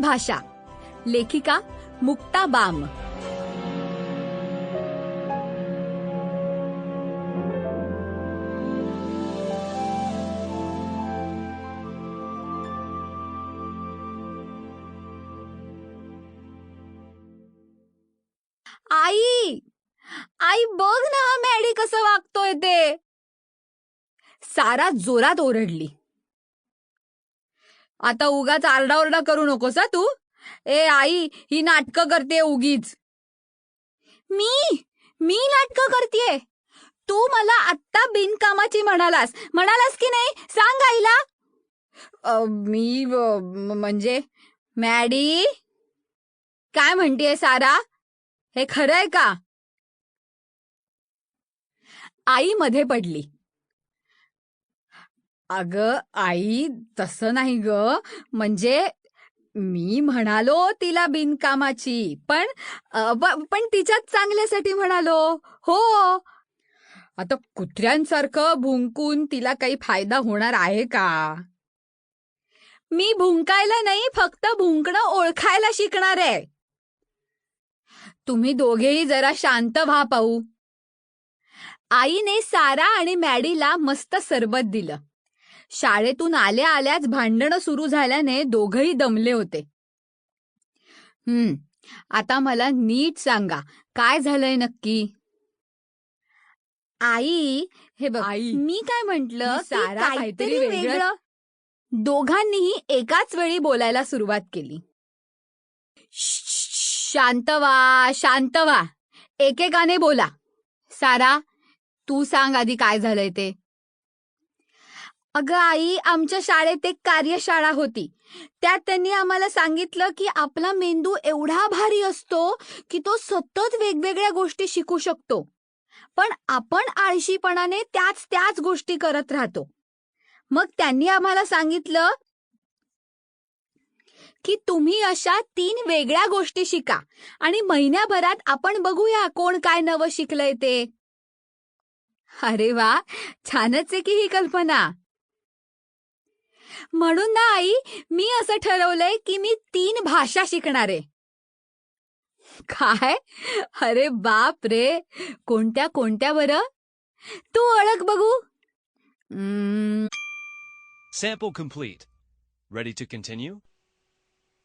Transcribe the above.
भाषा. लेखिका मुक्ता बाम. आई! आई बघ ना हा मॅडी कसं वागतोय ते. सारा जोरात ओरडली. आता उगाच आरडाओरडा करू नकोस तू. ए आई ही नाटकं करते उगीच. मी? मी नाटकं करतेय तू मला आत्ता बिनकामाची म्हणालास. म्हणालास की नाही? सांग आईला. मी म्हणजे मॅडी? काय म्हणतेय सारा? हे खरं आहे का? आई मध्ये पडली. अग आई तसं नाही ग. म्हणजे मी म्हणालो तिला बिनकामाची पण पण तिच्याच चांगल्यासाठी म्हणालो. हो. आता कुत्र्यांसारखं भुंकून तिला काही फायदा होणार आहे का? मी भुंकायला नाही फक्त भुंकणं ओळखायला शिकणार आहे. तुम्ही दोघेही जरा शांत व्हा पाहू. आईने सारा आणि मॅडीला मस्त सरबत दिलं. शाळेतून आल्या आल्याच भांडणं सुरू झाल्याने दोघही दमले होते. हम्म आता मला नीट सांगा काय झालंय नक्की? आई हे बघ आई, मी काय म्हंटल मी सारा काहीतरी वेगळं- दोघांनीही एकाच वेळी बोलायला सुरुवात केली. श्श्श, शांत व्हा शांत व्हा एकेकाने बोला. सारा तू सांग आधी काय झालंय ते. अगं आई आमच्या शाळेत एक कार्यशाळा होती. त्यात त्यांनी आम्हाला सांगितलं की आपला मेंदू एवढा भारी असतो की तो सतत वेगवेगळ्या गोष्टी शिकू शकतो. पण आपण आळशीपणाने त्याच त्याच गोष्टी करत राहतो. मग त्यांनी आम्हाला सांगितलं की तुम्ही अशा तीन वेगळ्या गोष्टी शिका आणि महिन्याभरात आपण बघूया कोण काय नवं शिकलंय ते. अरे वा! छानच आहे की ही कल्पना. म्हणून ना आई मी असं ठरवलंय की मी तीन भाषा शिकणार आहे. काय? अरे बाप रे! कोणत्या कोणत्या बरं? तू ओळख बघू. Sample complete. Ready to continue?